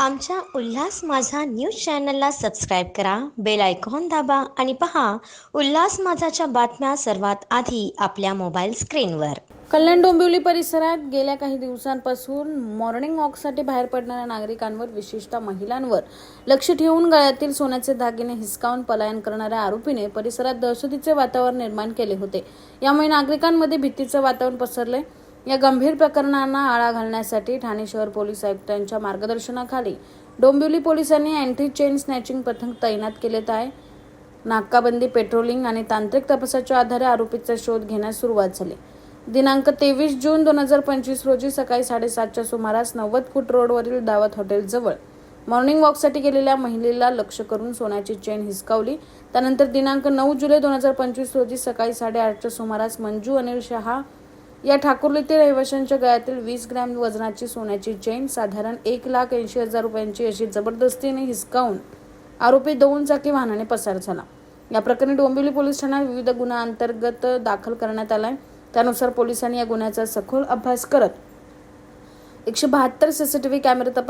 आमच्या उल्हास माझा न्यूज चॅनलला सबस्क्राईब करा बेल आयकॉन दाबा आणि पहा उल्हास माझाच्या बातम्या सर्वात आधी आपल्या मोबाईल स्क्रीनवर. कल्याण डोंबिवली परिसरात गेल्या काही दिवसांपासून मॉर्निंग वॉकसाठी बाहेर पडणाऱ्या नागरिकांवर विशेषतः महिलांवर लक्ष ठेवून गळ्यातील सोन्याचे दागिने हिसकावून पलायन करणाऱ्या आरोपीने परिसरात दहशतीचे वातावरण निर्माण केले होते. यामुळे नागरिकांमध्ये भीतीचं वातावरण पसरले या गंभीर प्रकरणांना आळा घालण्यासाठी ठाणे शहर पोलीस आयुक्तांच्या मार्गदर्शनाखाली डोंबिवली पोलिसांनी अँटी चेन स्नॅचिंग पथक तैनात केलेत आहे. नाकाबंदी पेट्रोलिंग आणि तांत्रिक तपासाच्या आधारे आरोपीचा शोध घेण्यास सुरुवात झाली. दिनांक तेवीस जून दोन हजार पंचवीस रोजी सकाळी साडेसातच्या सुमारास नव्वद फूट रोडवरील दावत हॉटेलजवळ मॉर्निंग वॉकसाठी गेलेल्या महिलेला लक्ष करून सोन्याची चेन हिसकावली. त्यानंतर दिनांक नऊ जुलै दोन हजार पंचवीस रोजी सकाळी साडेआठच्या सुमारास मंजू अनिल शहा या ठाकुर्लीतील रहिवाशांच्या गळ्यातील वीस ग्रॅम वजनाची सोन्याची चेन साधारण एक लाख ऐंशी हजार रुपयांची अशी जबरदस्तीने हिसकावून आरोपी दोन चाकी वाहनाने पसार झाला. या प्रकरणी डोंबिवली पोलीस ठाण्यात विविध गुन्हा अंतर्गत दाखल करण्यात आलाय. त्यानुसार पोलिसांनी या गुन्ह्याचा सखोल अभ्यास करत एकशे बहात्तर सीसीटीव्ही कॅमेरे तपास